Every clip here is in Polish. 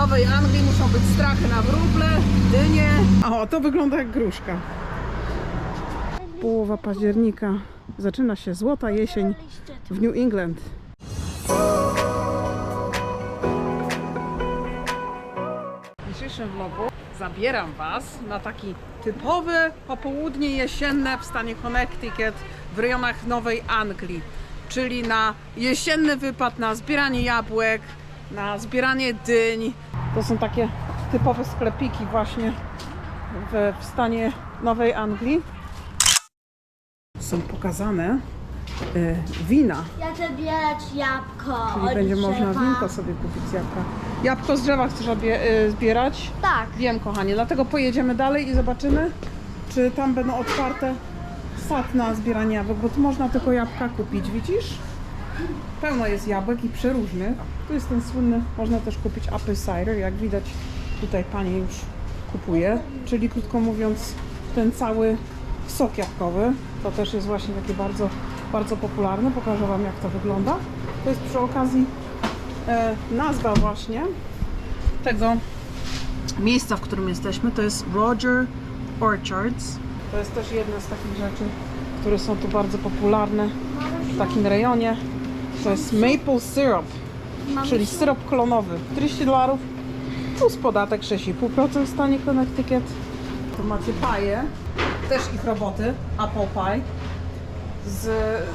Nowej Anglii muszą być strachy na wróble, dynie. O, to wygląda jak gruszka. Połowa października. Zaczyna się złota jesień w New England. W dzisiejszym vlogu zabieram Was na taki typowy popołudnie jesienne w stanie Connecticut w rejonach Nowej Anglii, czyli na jesienny wypad na zbieranie jabłek, na zbieranie dyń. To są takie typowe sklepiki właśnie w, w stanie Nowej Anglii. Są pokazane y, wina, Ja chcę zbierać jabłko czyli od będzie można drzewa. winko sobie kupić z jabłka. Jabłko z drzewa chcesz obie, y, zbierać? Tak. Wiem, kochanie, dlatego pojedziemy dalej i zobaczymy, czy tam będą otwarte sad na zbieranie jabłek, bo tu można tylko jabłka kupić, widzisz? Pełno jest jabłek i przeróżnych. Tu jest ten słynny, można też kupić apple cider, jak widać tutaj pani już kupuje, czyli krótko mówiąc ten cały sok jabłkowy. To też jest właśnie takie bardzo, bardzo popularne. Pokażę Wam jak to wygląda. To jest przy okazji e, nazwa właśnie tego miejsca, w którym jesteśmy, to jest Roger Orchards. To jest też jedna z takich rzeczy, które są tu bardzo popularne w takim rejonie. To jest maple syrup, czyli syrop klonowy. 200 dolarów plus podatek 6,5% w stanie Connecticut. Tu macie paje, też ich roboty, apple pie z,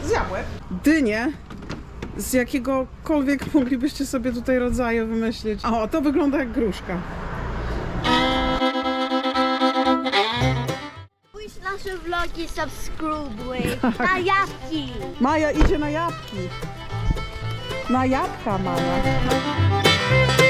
z jabłek. Dynie z jakiegokolwiek moglibyście sobie tutaj rodzaju wymyślić. O, to wygląda jak gruszka. Pójdź nasze vlogi, subskrybuj. Tak. Na jabłki. Maja idzie na jabłki. Na jabłka Maja.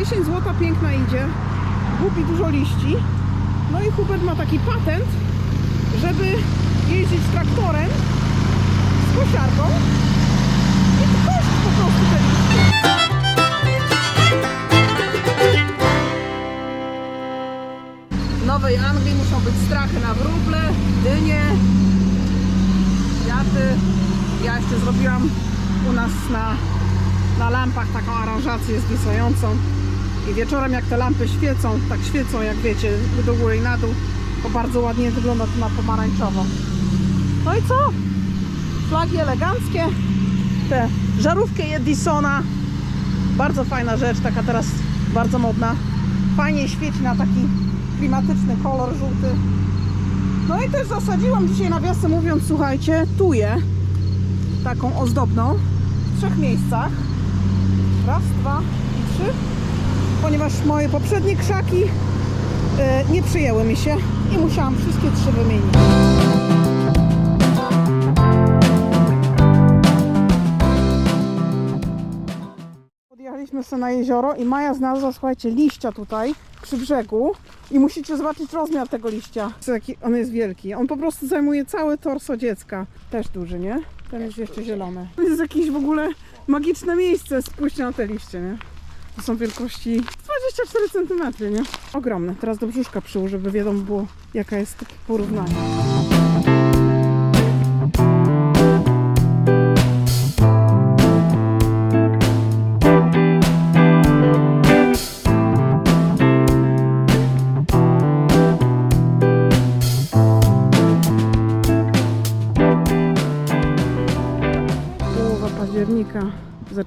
Jesień złota piękna idzie. Gubi dużo liści. No i Hubert ma taki patent, żeby jeździć traktorem z kosiarką i kosić po prostu te. W Nowej Anglii muszą być strachy na wróble, dynie, kwiaty. Ja jeszcze zrobiłam u nas na na lampach taką aranżację zwisającą. I wieczorem jak te lampy świecą, tak świecą jak wiecie, do góry i na dół, to bardzo ładnie wygląda to na pomarańczowo. No i co? Flagi eleganckie, te żarówki Edisona, bardzo fajna rzecz, taka teraz bardzo modna. Fajnie świeci na taki klimatyczny kolor żółty. No i też zasadziłam dzisiaj nawiasem mówiąc, słuchajcie, tuję taką ozdobną w trzech miejscach. Raz, dwa i trzy. Ponieważ moje poprzednie krzaki e, nie przyjęły mi się i musiałam wszystkie trzy wymienić. Podjechaliśmy sobie na jezioro i Maja znalazła, słuchajcie, liścia tutaj przy brzegu i musicie zobaczyć rozmiar tego liścia. On jest wielki. On po prostu zajmuje całe torso dziecka. Też duży, nie? Ten jest jeszcze zielony. To jest jakieś w ogóle magiczne miejsce. Spójrzcie na te liście, nie? To są wielkości 24 cm, nie? Ogromne. Teraz do brzuszka przyłóż, żeby wiadomo było, jaka jest porównanie.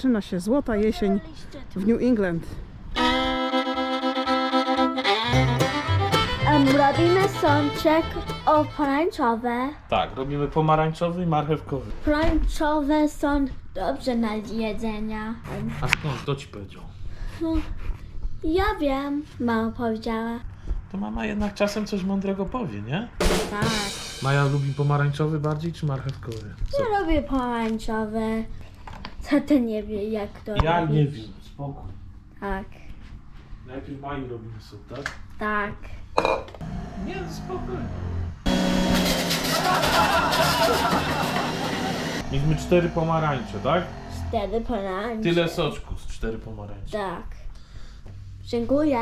Zaczyna się złota jesień w New England. Um, robimy sączek o pomarańczowe. Tak, robimy pomarańczowy i marchewkowy. Pomarańczowe są dobrze na jedzenia. A skąd? Kto ci powiedział? Ja wiem, mama powiedziała. To mama jednak czasem coś mądrego powie, nie? Tak. Maja lubi pomarańczowy bardziej czy marchewkowy? Co? Ja robię pomarańczowe. Ty nie wie, jak to Ja robić? nie wiem, spokój. Tak, Najpierw Mai robimy sup, tak? tak. Nie, spokojnie. Mieliśmy cztery pomarańcze, tak? Cztery pomarańcze. Tyle soczku z cztery pomarańcze. Tak. Dziękuję.